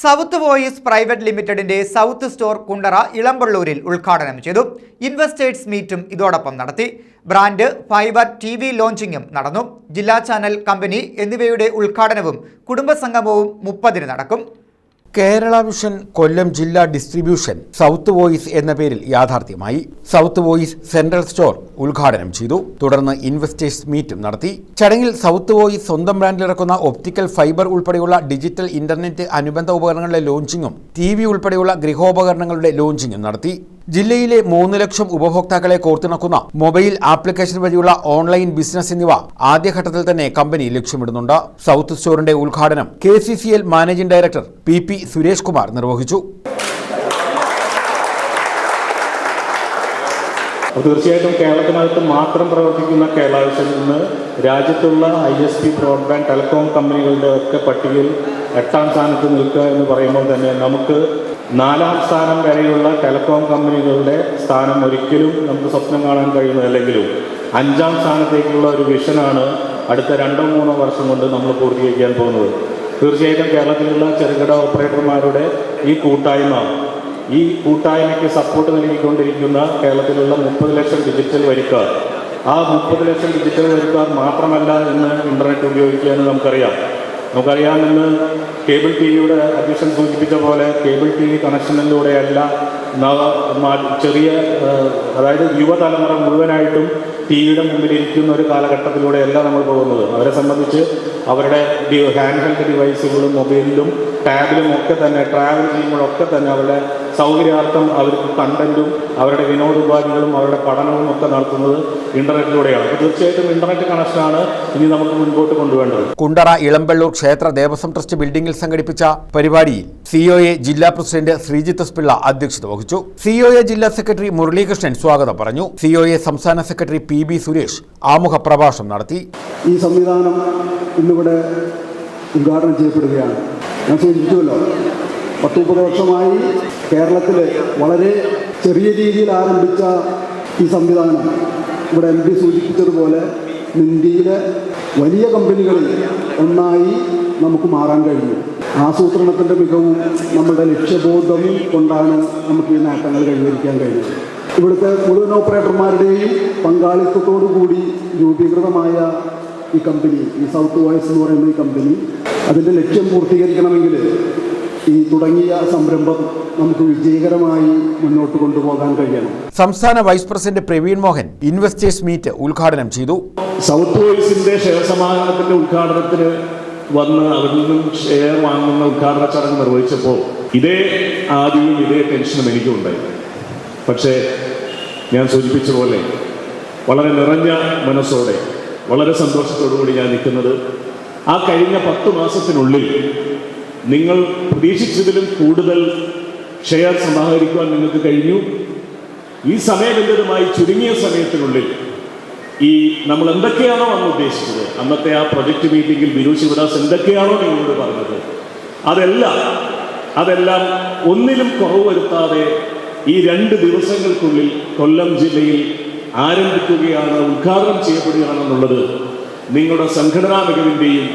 South voice private ലിമിറ്റഡിന്റെ south store Kundara ഇളമ്പള്ളൂരിൽ ഉദ്ഘാടനം ചെയ്തു. ഇൻവെസ്റ്റേഴ്സ് മീറ്റും ഇതോടൊപ്പം നടത്തി. ബ്രാൻഡ് ഫൈബർ ടി വി ലോഞ്ചിങ്ങും നടന്നു. ജില്ലാ ചാനൽ കമ്പനി എന്നിവയുടെ ഉദ്ഘാടനവും കുടുംബസംഗമവും മുപ്പതിന് നടക്കും. കേരള വിഷൻ കൊല്ലം ജില്ലാ ഡിസ്ട്രിബ്യൂഷൻ സൗത്ത് വോയിസ് എന്ന പേരിൽ യാഥാർത്ഥ്യമായി സൗത്ത് വോയിസ് സെൻട്രൽ സ്റ്റോർ ഉദ്ഘാടനം ചെയ്തു. തുടർന്ന് ഇൻവെസ്റ്റേഴ്സ് മീറ്റും നടത്തി. ചടങ്ങിൽ സൗത്ത് വോയിസ് സ്വന്തം ബ്രാൻഡിൽ ഇറക്കുന്ന ഒപ്റ്റിക്കൽ ഫൈബർ ഉൾപ്പെടെയുള്ള ഡിജിറ്റൽ ഇന്റർനെറ്റ് അനുബന്ധ ഉപകരണങ്ങളുടെ ലോഞ്ചിങ്ങും ടി വി ഉൾപ്പെടെയുള്ള ഗൃഹോപകരണങ്ങളുടെ ലോഞ്ചിങ്ങും നടത്തി. ജില്ലയിലെ മൂന്ന് ലക്ഷം ഉപഭോക്താക്കളെ കോർത്തിണക്കുന്ന മൊബൈൽ ആപ്ലിക്കേഷൻ വഴിയുള്ള ഓൺലൈൻ ബിസിനസ് എന്നിവ ആദ്യഘട്ടത്തിൽ തന്നെ കമ്പനി ലക്ഷ്യമിടുന്നുണ്ട്. സൗത്ത് സ്റ്റോറിന്റെ ഉദ്ഘാടനം K C C L managing director P P Suresh Kumar നിർവഹിച്ചു. തീർച്ചയായിട്ടും കേരളത്തിനകത്ത് മാത്രം പ്രവർത്തിക്കുന്ന കേരള നിന്ന് രാജ്യത്തുള്ള I S P broadband telecom കമ്പനികളുടെ ഒക്കെ പട്ടികയിൽ എട്ടാം സ്ഥാനത്ത് നിൽക്കുക എന്ന് പറയുമ്പോൾ തന്നെ നമുക്ക് നാലാം സ്ഥാനം വരെയുള്ള ടെലികോം കമ്പനികളുടെ സ്ഥാനം ഒരിക്കലും നമുക്ക് സ്വപ്നം കാണാൻ കഴിയുന്നതല്ലെങ്കിലും അഞ്ചാം സ്ഥാനത്തേക്കുള്ള ഒരു വിഷനാണ് അടുത്ത രണ്ടോ മൂന്നോ വർഷം കൊണ്ട് നമ്മൾ പൂർത്തീകരിക്കാൻ പോകുന്നത്. തീർച്ചയായിട്ടും കേരളത്തിലുള്ള ചെറുകിട ഓപ്പറേറ്റർമാരുടെ ഈ കൂട്ടായ്മ ഈ കൂട്ടായ്മയ്ക്ക് സപ്പോർട്ട് നൽകിക്കൊണ്ടിരിക്കുന്ന കേരളത്തിലുള്ള മുപ്പത് ലക്ഷം ഡിജിറ്റൽ വരിക്കാർ. ആ മുപ്പത് ലക്ഷം ഡിജിറ്റൽ വരിക്കാർ മാത്രമല്ല ഇന്ന് ഇന്റർനെറ്റ് ഉപയോഗിക്കുക എന്ന് നമുക്കറിയാം. നമുക്കറിയാം ഇന്ന് കേബിൾ ടി വിയുടെ അധ്യക്ഷൻ സൂചിപ്പിച്ച പോലെ കേബിൾ ടി വി കണക്ഷനിലൂടെയല്ല ചെറിയ അതായത് യുവതലമുറ മുഴുവനായിട്ടും ടി വിയുടെ മുമ്പിൽ ഇരിക്കുന്ന ഒരു കാലഘട്ടത്തിലൂടെയല്ല നമ്മൾ പോകുന്നത്. അവരെ സംബന്ധിച്ച് അവരുടെ ഹാൻഡ് ഹെൽഡ് ഡിവൈസുകളും മൊബൈലിലും ടാബിലും ഒക്കെ തന്നെ ട്രാവൽ ചെയ്യുമ്പോഴൊക്കെ തന്നെ അവരുടെ സൗകര്യാർത്ഥം അവർക്ക് കണ്ടന്റും അവരുടെ വിനോദോപാധികളും അവരുടെ പഠനവും ഒക്കെ നടത്തുന്നത് ഇന്റർനെറ്റിലൂടെയാണ് അപ്പോൾ തീർച്ചയായിട്ടും ഇന്റർനെറ്റ് കണക്ഷനാണ് ഇനി നമുക്ക് മുൻപോട്ട് കൊണ്ടുവേണ്ടത് കുണ്ടറ ഇളമ്പള്ളൂർ ക്ഷേത്ര ദേവസ്വം ട്രസ്റ്റ് ബിൽഡിംഗിൽ സംഘടിപ്പിച്ച പരിപാടിയിൽ സിഒഎ ജില്ലാ പ്രസിഡന്റ് ശ്രീജിത്ത് എസ് പിള്ള അധ്യക്ഷത വഹിച്ചു. സിഒഎ ജില്ലാ സെക്രട്ടറി മുരളീകൃഷ്ണൻ സ്വാഗതം പറഞ്ഞു. സിഒഎ സംസ്ഥാന സെക്രട്ടറി പി ബി സുരേഷ് ആമുഖ പ്രഭാഷണം നടത്തി. ഈ സംവിധാനം ഇന്നിവിടെ ഉദ്ഘാടനം ചെയ്യപ്പെടുകയാണ്. ഞാൻ സൂചിപ്പിച്ചുവല്ലോ പത്ത് വർഷമായി കേരളത്തിൽ വളരെ ചെറിയ രീതിയിൽ ആരംഭിച്ച ഈ സംവിധാനം ഇവിടെ എം പി സൂചിപ്പിച്ചതുപോലെ ഇന്ത്യയിലെ വലിയ കമ്പനികളിൽ ഒന്നായി നമുക്ക് മാറാൻ കഴിയും ആസൂത്രണത്തിന്റെ മികവും നമ്മുടെ ലക്ഷ്യബോധം കൊണ്ടാണ് നമുക്ക് ഈ നേട്ടങ്ങൾ കൈവരിക്കാൻ കഴിയുന്നത് ഇവിടുത്തെ മുഴുവൻ ഓപ്പറേറ്റർമാരുടെയും പങ്കാളിത്തത്തോടു കൂടി രൂപീകൃതമായ ഈ കമ്പനി ഈ സൗത്ത് വോയിസ് എന്ന് പറയുന്ന ഈ കമ്പനി അതിന്റെ ലക്ഷ്യം പൂർത്തീകരിക്കണമെങ്കിൽ ഈ തുടങ്ങിയ സംരംഭം നമുക്ക് വിജയകരമായി മുന്നോട്ട് കൊണ്ടുപോകാൻ കഴിയണം. സംസ്ഥാന vice president Praveen Mohan investors meet ഉദ്ഘാടനം ചെയ്തു. സൗത്ത് വൈസിന്റെ ഷെയർ സമാഹരണത്തിന്റെ ഉദ്ഘാടനത്തിന് വന്ന് അവരിൽ നിന്നും ഷെയർ വാങ്ങുന്ന ഉദ്ഘാടന ചടങ്ങ് നിർവഹിച്ചപ്പോൾ ഇതേ ആദ്യവും ഇതേ ടെൻഷനും എനിക്കുണ്ടായി പക്ഷേ ഞാൻ സൂചിപ്പിച്ച പോലെ വളരെ നിറഞ്ഞ മനസ്സോടെ വളരെ സന്തോഷത്തോടു കൂടി ഞാൻ നിൽക്കുന്നത് ആ കഴിഞ്ഞ പത്ത് മാസത്തിനുള്ളിൽ നിങ്ങൾ പ്രതീക്ഷിച്ചതിലും കൂടുതൽ ഷെയർ സമാഹരിക്കുവാൻ നിങ്ങൾക്ക് കഴിഞ്ഞു. ഈ സമയബന്ധിതമായി ചുരുങ്ങിയ സമയത്തിനുള്ളിൽ ഈ നമ്മൾ എന്തൊക്കെയാണോ അന്ന് ഉദ്ദേശിച്ചത് അന്നത്തെ ആ പ്രൊജക്ട് മീറ്റിംഗിൽ ബിനു ശിവദാസ് എന്തൊക്കെയാണോ നിങ്ങളോട് പറഞ്ഞത് അതെല്ലാം അതെല്ലാം ഒന്നിലും കുറവ് വരുത്താതെ ഈ രണ്ട് ദിവസങ്ങൾക്കുള്ളിൽ കൊല്ലം ജില്ലയിൽ ആരംഭിക്കുകയാണ് ഉദ്ഘാടനം ചെയ്യപ്പെടുകയാണെന്നുള്ളത് നിങ്ങളുടെ സംഘടനാ മികവിന്റെയും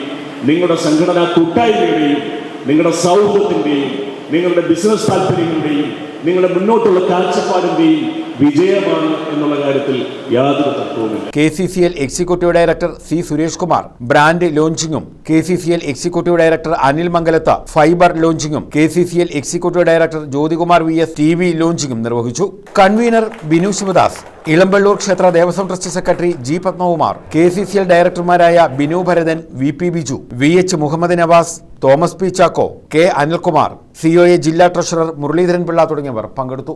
നിങ്ങളുടെ സംഘടനാ കൂട്ടായ്മയുടെയും നിങ്ങളുടെ സൗഹൃദത്തിന്റെയും നിങ്ങളുടെ ബിസിനസ് താല്പര്യങ്ങളുടെയും നിങ്ങളുടെ മുന്നോട്ടുള്ള കാഴ്ചപ്പാടിന്റെയും വിജയമാണ് എന്നുള്ള കാര്യത്തിൽ യാതൊരു തർക്കവുമില്ല. K C C L executive director C Suresh Kumar brand ലോഞ്ചിങ്ങും K C C L executive director Anil Mangalath fibre ലോഞ്ചിങ്ങും K C C L executive director Jyothikumar V S T V ലോഞ്ചിങ്ങും നിർവഹിച്ചു. Convener Binu Sivadas Elampalloor ക്ഷേത്ര Devaswom trust secretary G Padmakumar K C C L ഡയറക്ടർമാരായ Binu Bharathan V P Biju V H Muhammed Navas Thomas P Chacko K Anilkumar COA ജില്ലാ treasurer Muraleedharan Pillai തുടങ്ങിയവർ പങ്കെടുത്തു.